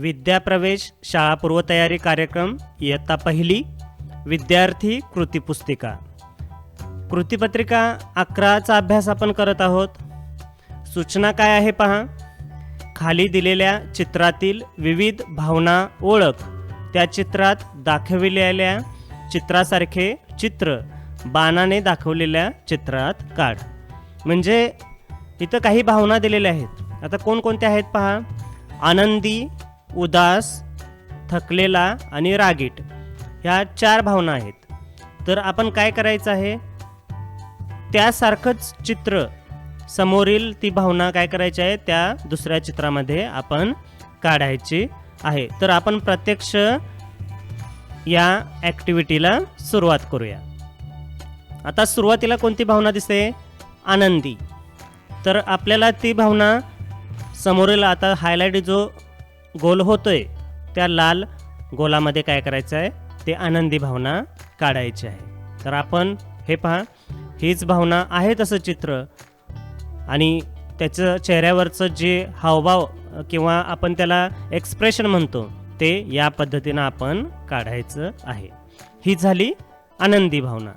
विद्याप्रवेश शाळा पूर्वतयारी कार्यक्रम इयत्ता पहिली विद्यार्थी कृतीपुस्तिका कृतीपत्रिका अकराचा अभ्यास आपण करत आहोत. सूचना काय आहे पहा. खाली दिलेल्या चित्रातील विविध भावना ओळख त्या चित्रात दाखविलेल्या चित्रासारखे चित्र बाणाने दाखवलेल्या चित्रात काढ. म्हणजे इथं काही भावना दिलेल्या आहेत. आता कोणकोणत्या आहेत पहा. आनंदी उदास थकलेला आणि रागीट ह्या चार भावना आहेत. तर आपण काय करायचं आहे? त्यासारखंच चित्र समोरील ती भावना काय करायची आहे? त्या दुसऱ्या चित्रामध्ये आपण काढायची आहे. तर आपण प्रत्यक्ष या ॲक्टिव्हिटीला सुरुवात करूया. आता सुरुवातीला कोणती भावना दिसते? आनंदी. तर आपल्याला ती भावना समोरील आता हायलाईट जो गोल होतोय त्या लाल गोलामध्ये काय करायचं आहे? ते आनंदी भावना काढायची आहे. तर आपण हे पहा हीच भावना आहे तसं चित्र. आणि त्याचं चेहऱ्यावरचं जे हावभाव किंवा आपण त्याला एक्सप्रेशन म्हणतो ते या पद्धतीनं आपण काढायचं आहे. ही झाली आनंदी भावना.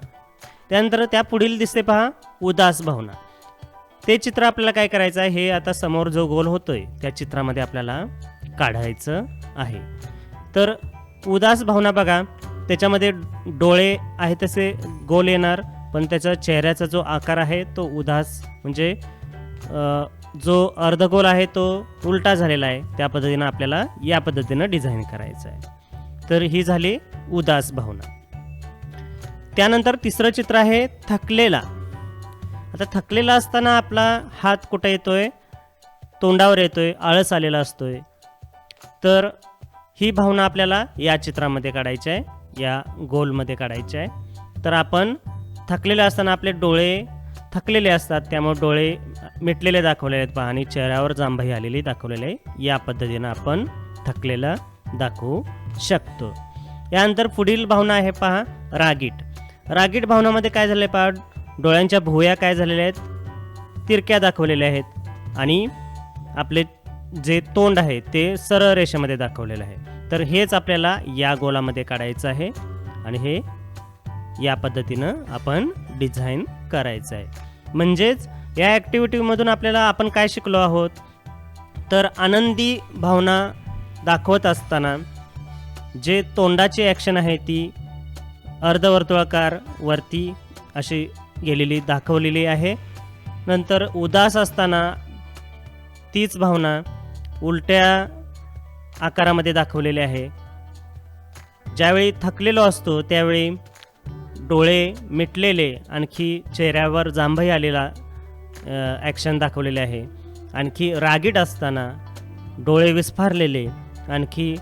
त्यानंतर त्या पुढील दिसते पहा उदास भावना. ते चित्र आपल्याला काय करायचं आहे? हे आता समोर जो गोल होतोय त्या चित्रामध्ये आपल्याला काढायचं आहे. तर उदास भावना बघा त्याच्यामध्ये डोळे आहे तसे गोल येणार पण त्याचा चेहऱ्याचा जो आकार आहे तो उदास म्हणजे जो अर्धगोल आहे तो उलटा झालेला आहे. त्या पद्धतीनं आपल्याला या पद्धतीनं डिझाईन करायचं आहे. तर ही झाली उदास भावना. त्यानंतर तिसरं चित्र आहे थकलेला. आता थकलेला असताना आपला हात कुठे येतोय? तोंडावर येतोय आळस आलेला असतोय. तर ही भावना आपल्याला या चित्रामध्ये काढायची आहे या गोलमध्ये काढायची आहे. तर आपण थकलेले असताना आपले डोळे थकलेले असतात त्यामुळे डोळे मिटलेले दाखवलेले आहेत पहा आणि चेहऱ्यावर जांभई आलेली दाखवलेली आहे. या पद्धतीनं आपण थकलेला दाखवू शकतो. यानंतर पुढील भावना आहे पहा रागीट. रागीट भावनामध्ये काय झालं आहे पहा डोळ्यांच्या भुवया काय झालेल्या आहेत? तिरक्या दाखवलेल्या आहेत. आणि आपले जे तोंड आहे ते सरळ रेषेमध्ये दाखवलेलं आहे. तर हेच आपल्याला या गोलामध्ये काढायचं आहे आणि हे या पद्धतीनं आपण डिझाईन करायचं आहे. म्हणजेच या ॲक्टिव्हिटीमधून आपल्याला आपण काय शिकलो आहोत? तर आनंदी भावना दाखवत असताना जे तोंडाची ॲक्शन आहे ती अर्धवर्तुळाकार वरती अशी गेलेली दाखवलेली आहे. नंतर उदास असताना तीच भावना उलट्या आकारामध्ये दाखवलेले आहे. ज्यावेळी थकलेलो असतो त्यावेळी डोळे मिटलेले आणखी चेहऱ्यावर जांभई आलेला ॲक्शन दाखवलेले आहे. आणखी रागीट असताना डोळे विस्फारलेले आणखी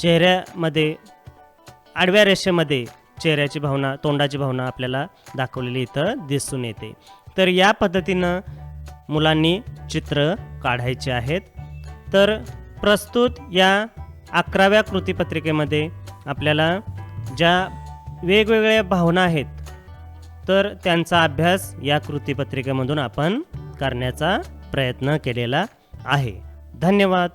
चेहऱ्यामध्ये आडव्या रेषेमध्ये चेहऱ्याची भावना तोंडाची भावना आपल्याला दाखवलेली इथं दिसून येते. तर या पद्धतीनं मुलांनी चित्र काढायचे आहेत. तर प्रस्तुत या अकराव्या कृतीपत्रिकेमध्ये आपल्याला ज्या वेगवेगळ्या भावना आहेत तर त्यांचा अभ्यास या कृतीपत्रिकेमधून आपण करण्याचा प्रयत्न केलेला आहे. धन्यवाद.